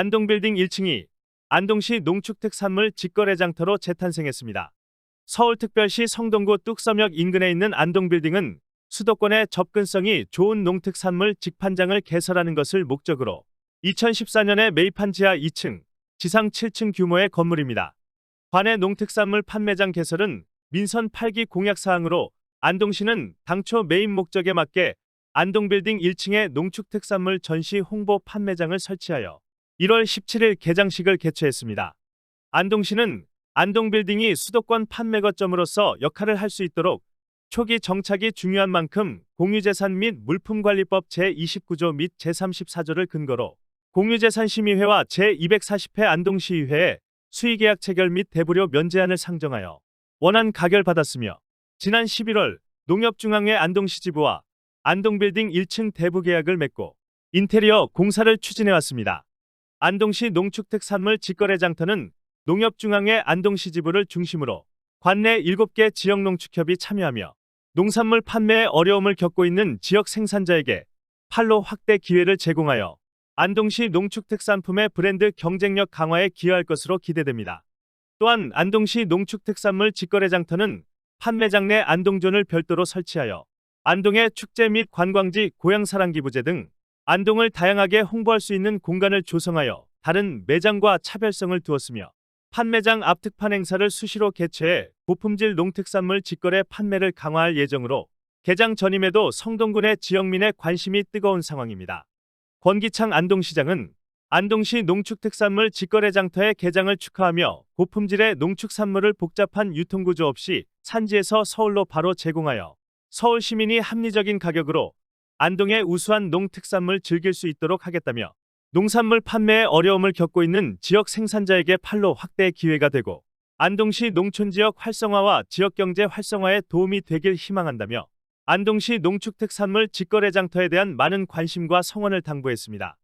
안동빌딩 1층이 안동시 농축특산물 직거래장터로 재탄생했습니다. 서울특별시 성동구 뚝섬역 인근에 있는 안동빌딩은 수도권의 접근성이 좋은 농특산물 직판장을 개설하는 것을 목적으로 2014년에 매입한 지하 2층, 지상 7층 규모의 건물입니다. 관내 농특산물 판매장 개설은 민선 8기 공약 사항으로 안동시는 당초 메인 목적에 맞게 안동빌딩 1층에 농축특산물 전시 홍보 판매장을 설치하여 1월 17일 개장식을 개최했습니다. 안동시는 안동빌딩이 수도권 판매 거점으로서 역할을 할 수 있도록 초기 정착이 중요한 만큼 공유재산 및 물품관리법 제29조 및 제34조를 근거로 공유재산심의회와 제240회 안동시의회에 수의계약 체결 및 대부료 면제안을 상정하여 원안 가결받았으며 지난 11월 농협중앙회 안동시지부와 안동빌딩 1층 대부 계약을 맺고 인테리어 공사를 추진해왔습니다. 안동시 농축특산물 직거래장터는 농협중앙회 안동시 지부를 중심으로 관내 7개 지역 농축협이 참여하며 농산물 판매에 어려움을 겪고 있는 지역 생산자에게 판로 확대 기회를 제공하여 안동시 농축특산품의 브랜드 경쟁력 강화에 기여할 것으로 기대됩니다. 또한 안동시 농축특산물 직거래장터는 판매장 내 안동존을 별도로 설치하여 안동의 축제 및 관광지 고향사랑기부제 등 안동을 다양하게 홍보할 수 있는 공간을 조성하여 다른 매장과 차별성을 두었으며 판매장 앞 특판 행사를 수시로 개최해 고품질 농특산물 직거래 판매를 강화할 예정으로 개장 전임에도 성동군의 지역민의 관심이 뜨거운 상황입니다. 권기창 안동시장은 안동시 농축특산물 직거래장터의 개장을 축하하며 고품질의 농축산물을 복잡한 유통구조 없이 산지에서 서울로 바로 제공하여 서울 시민이 합리적인 가격으로 안동의 우수한 농특산물 즐길 수 있도록 하겠다며 농산물 판매에 어려움을 겪고 있는 지역 생산자에게 판로 확대 기회가 되고 안동시 농촌 지역 활성화와 지역 경제 활성화에 도움이 되길 희망한다며 안동시 농축특산물 직거래장터에 대한 많은 관심과 성원을 당부했습니다.